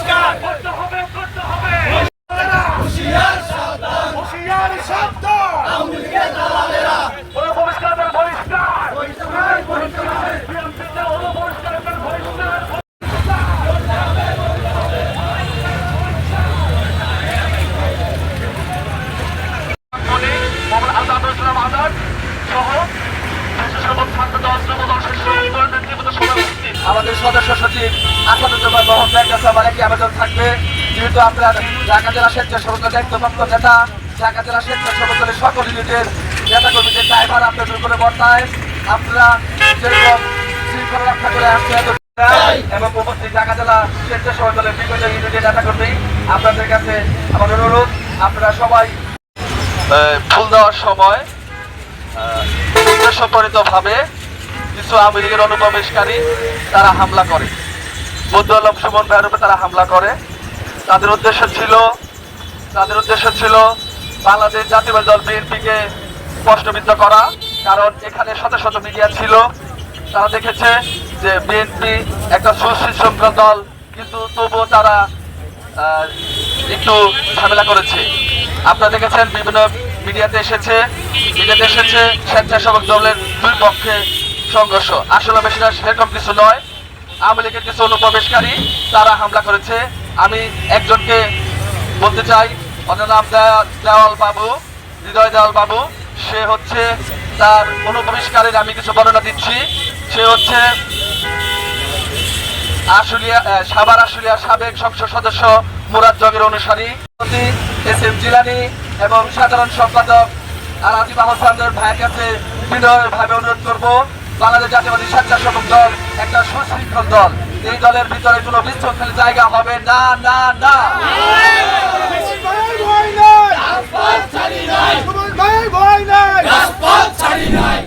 পরিষ্কার করতে হবে করতে হবে হুঁশিয়ার সাবধান হুঁশিয়ার সাবধান আমাদের সদস্য সচিব আসাদুজ্জামান মোহাম্মদের কাছে আমার একটি আবেদন থাকবে। যেহেতু আপনার ঢাকা জেলা স্বেচ্ছা স্বেচ্ছাসেবক দায়িত্বপ্রাপ্ত নেতা ঢাকা জেলা স্বেচ্ছা দলের সকল ইউনিটের নেতাকর্মীদের ড্রাইভার আপনাদের করে বর্তায়। আপনারা যেরকম শৃঙ্খলা রক্ষা করে আসছে এত এবং উপস্থিত ঢাকা জেলা স্বেচ্ছা দলের বিভিন্ন ইউনিটের নেতাকর্মী আপনাদের কাছে আমার অনুরোধ আপনারা সবাই ফুল দেওয়ার সময় উদ্দেশ্যপরিতভাবে কিছু আওয়ামী লীগের অনুপ্রবেশকারী তারা হামলা করে। মধ্য আলম, সুমন ভাইয়ের উপরে তারা হামলা করে। তাদের উদ্দেশ্য ছিল, তাদের উদ্দেশ্য ছিল বাংলাদেশ জাতীয় দল বিএনপিকে প্রশ্নবিদ্ধ করা। কারণ এখানে শত শত মিডিয়া ছিল। তারা দেখেছে যে বিএনপি একটা সুশৃঙ্খল দল, কিন্তু তবুও তারা একটু ঝামেলা করেছে। আপনারা দেখেছেন বিভিন্ন মিডিয়াতে এসেছে মিডিয়াতে এসেছে স্বেচ্ছাসেবক দলের দুই পক্ষে সংঘর্ষ। আসলে বেশিটা সেরকম কিছু নয়। আওয়ামী লীগের কিছু অনুপ্রবেশকারী, তারা হামলা করেছে। আমি একজনকে বলতে চাই, ওনার দেওয়াল বাবু, হৃদয় দেওয়াল বাবু। সে হচ্ছে তার অনুপ্রবেশকারীর, আমি কিছু বর্ণনা দিচ্ছি। সে হচ্ছে আশুলিয়া সাবার সাভার আশুলিয়ার সাবেক সংসদ সদস্য মুরাদ জগের অনুসারী এস এম জিলানি এবং সাধারণ সম্পাদক আর আতিফ আহসানের ভাইয়ের কাছে বিনয়ভাবে অনুরোধ করব। বাংলাদেশ জাতীয়বাদী স্বেচ্ছাসেবক দল একটা সুশৃঙ্খল দল। এই দলের ভিতরে কোনো বিশৃঙ্খল জায়গা হবে না না না। ভয় নাই। ভয় নাই ভয় নাই।